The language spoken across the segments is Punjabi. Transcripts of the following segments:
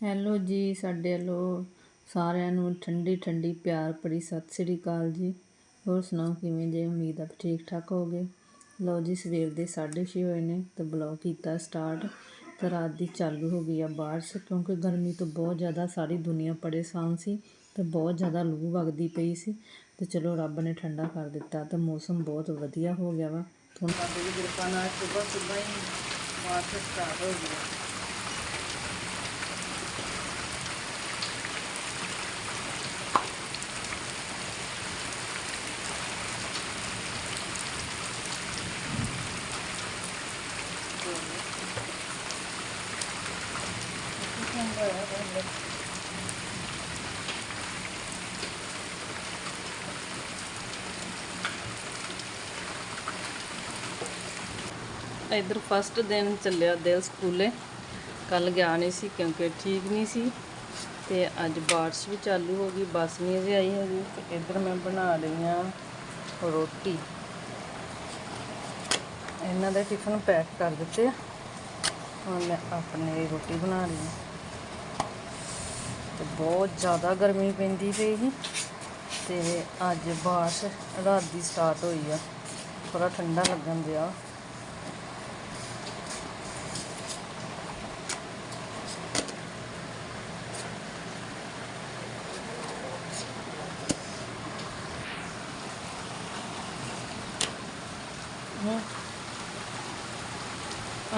ਹੈਲੋ ਜੀ, ਸਾਡੇ ਵੱਲੋਂ ਸਾਰਿਆਂ ਨੂੰ ਠੰਡੀ ਠੰਡੀ, ਪਿਆਰ ਭਰੀ ਸਤਿ ਸ੍ਰੀ ਅਕਾਲ ਜੀ। ਹੋਰ ਸੁਣਾਓ, ਕਿਵੇਂ ਜੇ? ਉਮੀਦ ਆ ਠੀਕ ਠਾਕ ਹੋਗੇ ਲਓ ਜੀ, ਸਵੇਰ ਦੇ 6:30 ਹੋਏ ਨੇ ਤੇ ਬਲੌਗ ਕੀਤਾ ਸਟਾਰਟ ਤੇ ਰਾਤ ਦੀ ਚਾਲੂ ਹੋ ਗਈ ਆ ਬਾਰਿਸ਼, ਕਿਉਂਕਿ ਗਰਮੀ ਤੋਂ ਬਹੁਤ ਜ਼ਿਆਦਾ ਸਾਰੀ ਦੁਨੀਆ ਪਰੇਸ਼ਾਨ ਸੀ ਤੇ ਬਹੁਤ ਜ਼ਿਆਦਾ ਲੂ ਵਗਦੀ ਪਈ ਸੀ। ਤੇ ਚਲੋ, ਰੱਬ ਨੇ ਠੰਡਾ ਕਰ ਦਿੱਤਾ ਤੇ ਮੌਸਮ ਬਹੁਤ ਵਧੀਆ ਹੋ ਗਿਆ ਵਾ। ਤੁਹਾਨੂੰ ਸਾਡੇ ਦੀ ਕਿਰਪਾ ਨਾਲ ਸਵੇਰ ਸਵੇਰ ਹੀ ਬਾਰਿਸ਼ ਸਟਾਰਟ ਹੋ ਗਈ ਇਧਰ ਫਸਟ ਦਿਨ ਚੱਲਿਆ ਦਿਲ ਸਕੂਲੇ। ਕੱਲ ਗਿਆ ਨਹੀਂ ਸੀ ਕਿਉਂਕਿ ਠੀਕ ਨਹੀਂ ਸੀ। ਤੇ ਅੱਜ ਬਾਰਿਸ਼ ਵੀ ਚਾਲੂ ਹੋ ਗਈ, ਬੱਸ ਨਹੀਂ ਅਜੇ ਆਈ ਹੈਗੀ। ਤੇ ਇਧਰ ਮੈਂ ਬਣਾ ਰਹੀ ਹਾਂ ਰੋਟੀ। ਇਹਨਾਂ ਦੇ ਟਿਫਨ ਪੈਕ ਕਰ ਦਿੱਤੇ। ਹੁਣ ਮੈਂ ਆਪਣੇ ਰੋਟੀ ਬਣਾ ਰਹੀ ਹਾਂ। ਤੇ ਬਹੁਤ ਜ਼ਿਆਦਾ ਗਰਮੀ ਪੈਂਦੀ ਪਈ ਸੀ ਤੇ ਅੱਜ ਬਾਰਿਸ਼ ਰਾਤ ਦੀ ਸਟਾਰਟ ਹੋਈ ਆ। ਥੋੜਾ ਠੰਡਾ ਲੱਗਣ ਦਿਆ।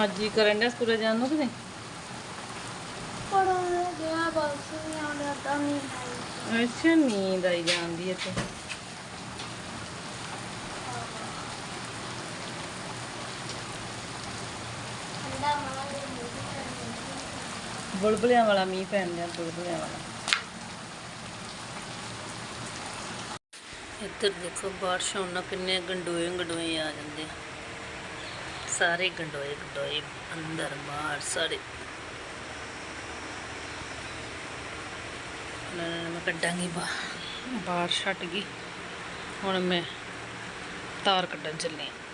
ਅੱਜ ਹੀ ਕਰਨ ਡਿਆ ਸਕੂਲੇ ਜਾਣ ਨੂੰ ਕਿ ਨਹੀਂ ਪੜਾਉਣ ਗਿਆ ਬਸ ਨਹੀਂ ਆਉਂਦਾ ਤਾਂ ਨਹੀਂ ਆਈ ਅੱਛਾ ਨੀਂਦ ਆਈ ਜਾਂਦੀ ਹੈ ਤੇ ਬੁਲਬੁਲਿਆਂ ਵਾਲਾ ਮੀਂਹ ਪੈਣ ਡਿਆ ਬੁਲਬੁਲਿਆਂ ਵਾਲਾ। ਇੱਧਰ ਦੇਖੋ ਬਾਰਿਸ਼ ਹੋਣ ਨਾਲ ਕਿੰਨੇ ਗੰਡੋਏ ਗੰਡੋਏ ਆ ਜਾਂਦੇ ਸਾਰੇ ਗੰਡੋਏ ਗੰਡੋਏ ਅੰਦਰ ਬਾਹਰ ਸਾਰੇ। ਨਾ ਮੈਂ ਕੱਢਾਂਗੀ ਬਾਹਰ ਬਾਹਰ ਛੱਟ ਗਈ। ਹੁਣ ਮੈਂ ਤਾਰ ਕੱਢਣ ਚੱਲੀ ਹਾਂ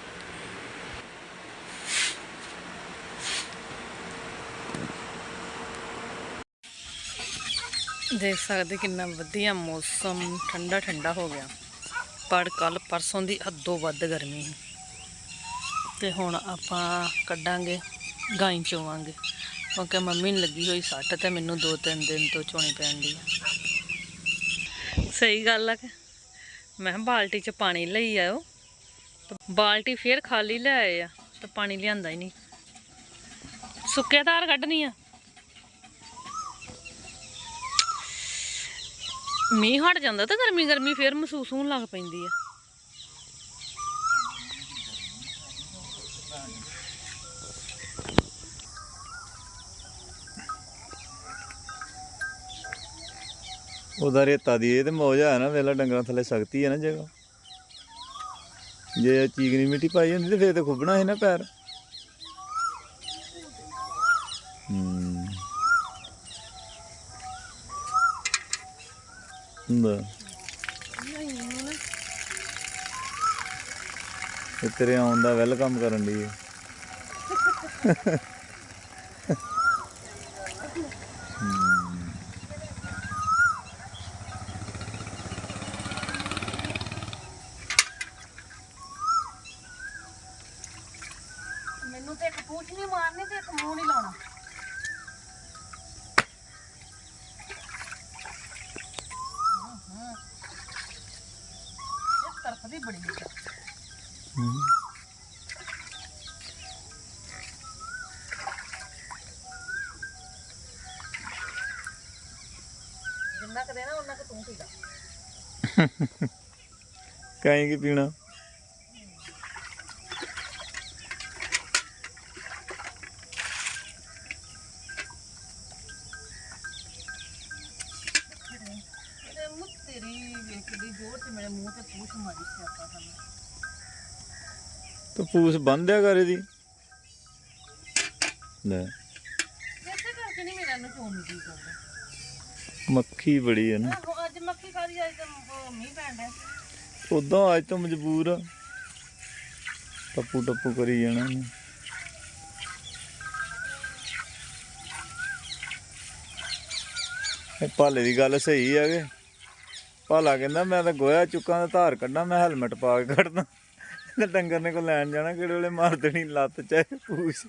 ਦੇਖ ਸਕਦੇ ਕਿੰਨਾ ਵਧੀਆ ਮੌਸਮ, ਠੰਡਾ ਠੰਡਾ ਹੋ ਗਿਆ। ਪਰ ਕੱਲ ਪਰਸੋਂ ਦੀ ਹੱਦੋਂ ਵੱਧ ਗਰਮੀ ਸੀ। ਤੇ ਹੁਣ ਆਪਾਂ ਕੱਢਾਂਗੇ ਗਾਂ ਚੋਵਾਂਗੇ। ਕਿਉਂਕਿ ਮੰਮੀ ਨੂੰ ਲੱਗੀ ਹੋਈ ਸੱਟ ਤੇ ਮੈਨੂੰ ਦੋ ਤਿੰਨ ਦਿਨ ਤੋਂ ਚੋਣੀ ਪੈਣ ਦੀ ਸਹੀ ਗੱਲ ਆ ਮੈਂ ਕਿਹਾ, ਬਾਲਟੀ 'ਚ ਪਾਣੀ ਲਈ ਆਇਓ। ਬਾਲਟੀ ਫੇਰ ਖਾਲੀ ਲੈ ਆਏ ਆ, ਤੇ ਪਾਣੀ ਲਿਆਂਦਾ ਹੀ ਨਹੀਂ। ਸੁੱਕੇ ਤਾਰ ਕੱਢਣੀ ਆ। ਮੀਂਹ ਹਟ ਜਾਂਦਾ ਤਾਂ ਗਰਮੀ ਗਰਮੀ ਫੇਰ ਮਹਿਸੂਸ ਹੋਣ ਲੱਗ ਪੈਂਦੀ ਆ। ਉਹਦਾ ਰੇਤਾ ਦੀ ਇਹ ਤੇ ਮੌਜ ਆ ਨਾ ਵੇਲਾ ਡੰਗਰਾਂ ਥੱਲੇ ਸਖਤੀ ਹੈ ਨਾ ਜਗ੍ਹਾ। ਜੇ ਚੀਕਣੀ ਮਿੱਟੀ ਪਾਈ ਹੁੰਦੀ ਤੇ ਫੇਰ ਤੇ ਖੁੱਬਣਾ ਸੀ ਨਾ ਪੈਰ। ਹੁੰਦਾ ਤੇਰੇ ਆਉਣ ਦਾ ਵੈਲਕਮ ਕਰਨ ਲਈ ਹੈ ਮੈਨੂੰ ਤੇ ਇੱਕ ਪੂਛ ਨਹੀਂ ਮਾਰਨੀ ਤੇ ਇੱਕ ਮੂੰਹ ਨਹੀਂ ਲਾਉਣਾ। ਇਸ ਤਰਫ ਬੜੀ ਹੈ। ਜਿੰਨਾ ਕੁ ਦੇਣਾ ਉਹਨਾਂ ਕੁ ਤੂੰ ਪੀਦਾ ਕਾਹੀਂ ਕੀ ਪੀਣਾ? ਮਾਰੀ ਸਿਆਪਾ ਸਾਨੂੰ ਤੂੰ ਪੂਸ ਬੰਨ੍ਹ ਦਿਆ ਕਰ ਇਹਦੀ? ਲੈ। ਇਸੇ ਕਰਕੇ ਨਹੀਂ ਮੇਰਾ ਨੂੰ ਚੋਣ ਦੀ ਕਰਦਾ। ਮੱਖੀ ਬੜੀ ਹੈ ਨਾ। ਆਹੋ ਅੱਜ ਮੱਕੀ ਖਾਦੀ ਅੱਜ ਤਾਂ ਮੀਂਹ ਪੈਣ ਡਿਆ। ਉਦੋਂ ਅੱਜ ਤੋਂ ਮਜਬੂਰ ਆ। ਟੱਪੂ ਟੱਪੂ ਕਰੀ ਜਾਣਾ ਉਹਨੇ। ਇਹ ਭਾਲੇ ਦੀ ਗੱਲ ਸਹੀ ਆ ਕਿ? ਭਾਲਾ ਕਹਿੰਦਾ, ਮੈਂ ਤਾਂ ਗੋਇਆ ਚੁੱਕਾਂ ਦਾ ਧਾਰ ਕੱਢਾਂ, ਮੈਂ ਹੈਲਮਟ ਪਾ ਕੇ ਕੱਢਦਾ। ਤੇ ਡੰਗਰ ਨੇ ਕੋ ਲੈਣ ਜਾਣਾ, ਕਿਹੜੇ ਵੇਲੇ ਮਾਰ ਦੇਣੀ ਲੱਤ ਚਾਹੇ ਪੂਛ।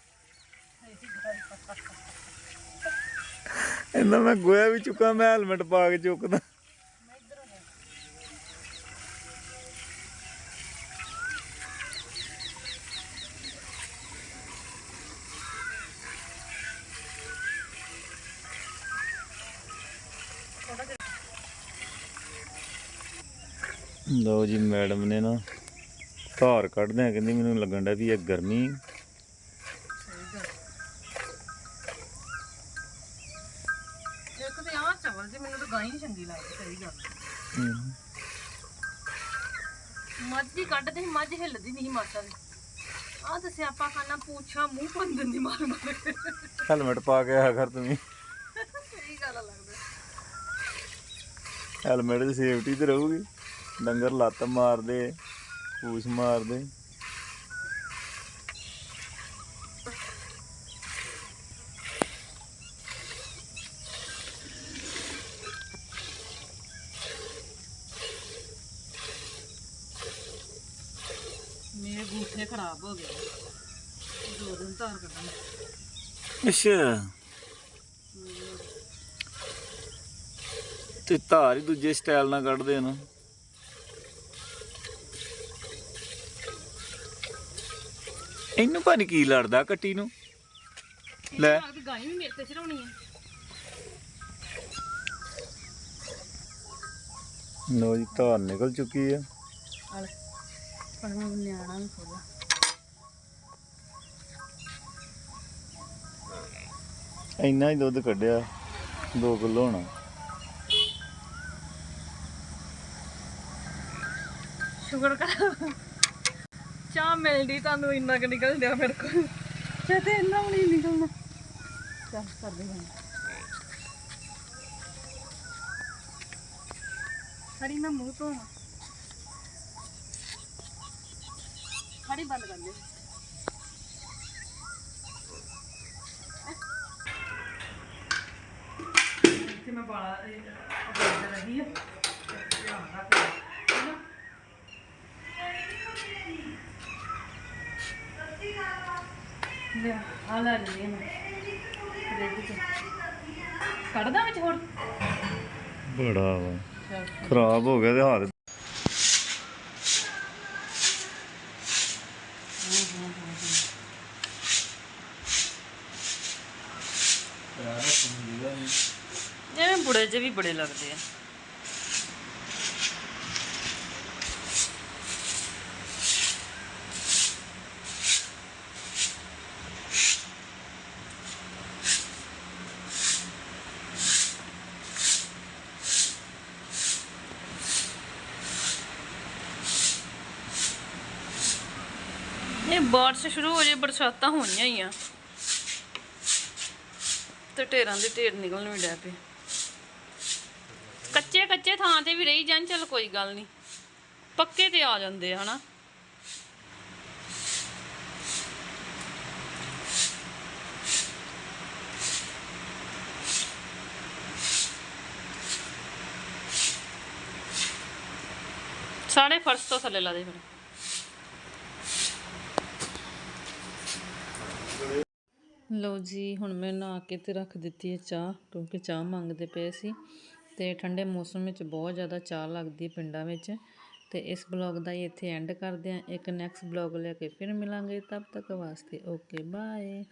ਕਹਿੰਦਾ ਮੈਂ ਗੋਇਆ ਵੀ ਚੁੱਕਾਂ, ਮੈਂ ਹੈਲਮਟ ਪਾ ਕੇ ਚੁੱਕਦਾ। ਲਓ ਜੀ ਮੈਡਮ ਨੇ ਨਾ ਧਾਰ ਕੱਢਦਿਆਂ ਕਹਿੰਦੀ ਮੈਨੂੰ ਲੱਗਣ ਡਿਆ ਵੀ ਇਹ ਗਰਮੀ। ਇੱਕ ਤੇ ਆਹ ਚਵਲ ਜੀ ਮੈਨੂੰ ਤਾਂ ਗਾਂ ਹੀ ਚੰਗੀ ਲੱਗਦੀ ਸਹੀ ਗੱਲ ਮੱਝ ਦੀ ਕੱਢਦੇ ਸੀ ਮੱਝ ਹਿੱਲਦੀ ਨਹੀਂ ਮਾਤਾ ਦੀ। ਆਹ ਤੇ ਸਿਆਪਾ ਖਾਨਾ ਪੂਛਾ ਮੂੰਹ ਭੰਨ ਦਿੰਦੀ ਮਾਰ ਮਾਰ। ਹੈਲਮਟ ਪਾ ਕੇ ਆਇਆ ਕਰ ਤੂੰ ਸਹੀ ਗੱਲ ਲੱਗਦਾ। ਹੈਲਮਟ ਦੀ ਸੇਫਟੀ ਤੇ ਰਹੂਗੀ। ਡੰਗਰ ਲੱਤ ਮਾਰਦੇ ਪੂਛ ਮਾਰਦੇ। ਮੇਰੇ ਗੂਠੇ ਖਰਾਬ ਹੋ ਗਏ। ਦੋ ਦਿਨ ਧਾਰ ਕੱਢਣ। ਅੱਛਾ। ਤੇ ਧਾਰ ਹੀ ਦੂਜੇ ਸਟਾਈਲ ਨਾਲ ਕੱਢਦੇ ਆ ਨਾ। ਇਹਨੂੰ ਭਾਣੀ ਕੀ ਲੜਦਾ ਕੱਟੀ ਨੂੰ। ਲੈ। ਲੱਗਦੀ ਗਾਂ ਵੀ ਮੇਰੇ ਤੇ ਚੜਾਉਣੀ ਹੈ ਲੋ ਜੀ ਧਾਰ ਨਿਕਲ ਚੁੱਕੀ ਆ। ਹਲ ਪਰ ਮੈਂ ਨਿਆਣਾ ਇੰਨਾ ਹੀ ਦੁੱਧ ਕੱਢਿਆ 2 ਕਿਲੋ ਹੋਣਾ। ਸ਼ੁਕਰ ਕਰ। ਚਾਹ ਮਿਲਦੀ ਤੁਹਾਨੂੰ ਇੰਨਾ ਕਿ ਨਿਕਲ ਦਿਆ ਮੇਰੇ ਕੋਲ। ਚਾਹ ਤੇ ਇੰਨਾ ਵੀ ਨਹੀਂ ਨਿਕਲਣਾ। ਚੱਲ ਕਰਦੇ ਹਾਂ। ਹਰੀ ਮੈਂ ਮੂੰਹ ਤੋਂ ਹਰੀ ਬੰਦ ਕਰ ਦੇ। ਇੱਥੇ ਮੈਂ ਬਾਲਾ ਇਹ ਰਹੀ ਹੈ। ਧਿਆਨ ਰੱਖ ਹੈਨਾ ਲਿਆ ਆ ਲੈ ਲਈ ਮੈਂ। ਫਰਿੱਜ ਚ ਕੱਢਦਾ ਵਿੱਚ ਹੋਰ? ਬੜਾ ਵਾ। ਖਰਾਬ ਹੋ ਗਿਆ ਤੇ ਹੱਥ ਜਿਵੇਂ ਬੁੜੇ ਜੇ ਵੀ ਬੜੇ ਲੱਗਦੇ ਆ। ਬਾਰਿਸ਼ ਸ਼ੁਰੂ ਹੋ ਜੇ, ਬਰਸਾਤਾਂ ਹੋਣੀਆਂ ਹੀ ਆ। ਤੇ ਢੇਰਾਂ ਦੇ ਢੇਰ ਨਿਕਲਣ ਵੀ ਡੈ ਪਏ। ਕੱਚੇ ਕੱਚੇ ਥਾਂ ਤੇ ਵੀ ਰਹੀ ਜਾਣ, ਚਲ ਕੋਈ ਗੱਲ ਨਹੀਂ ਪੱਕੇ ਤੇ ਆ ਜਾਂਦੇ ਆ, ਹਨਾ। ਸਾਰੇ ਫਰਸ਼ ਤੋਂ ਥੱਲੇ ਲਾ ਦੇ ਫਿਰ। ਲਓ ਜੀ, ਹੁਣ ਮੈਂ ਨਹਾ ਕੇ ਤੇ ਰੱਖ ਦਿੱਤੀ ਹੈ ਚਾਹ, ਕਿਉਂਕਿ ਚਾਹ ਮੰਗਦੇ ਪਏ ਸੀ ਤੇ ਠੰਡੇ ਮੌਸਮ ਵਿੱਚ ਬਹੁਤ ਜ਼ਿਆਦਾ ਚਾਹ ਲੱਗਦੀ ਪਿੰਡਾਂ ਵਿੱਚ ਤੇ ਇਸ ਬਲੌਗ ਦਾ ਹੀ ਇੱਥੇ ਐਂਡ ਕਰਦੇ ਹਾਂ। ਇੱਕ ਨੈਕਸਟ ਬਲੌਗ ਲੈ ਕੇ ਫਿਰ ਮਿਲਾਂਗੇ। ਤਬ ਤੱਕ ਵਾਸਤੇ ਓਕੇ ਬਾਏ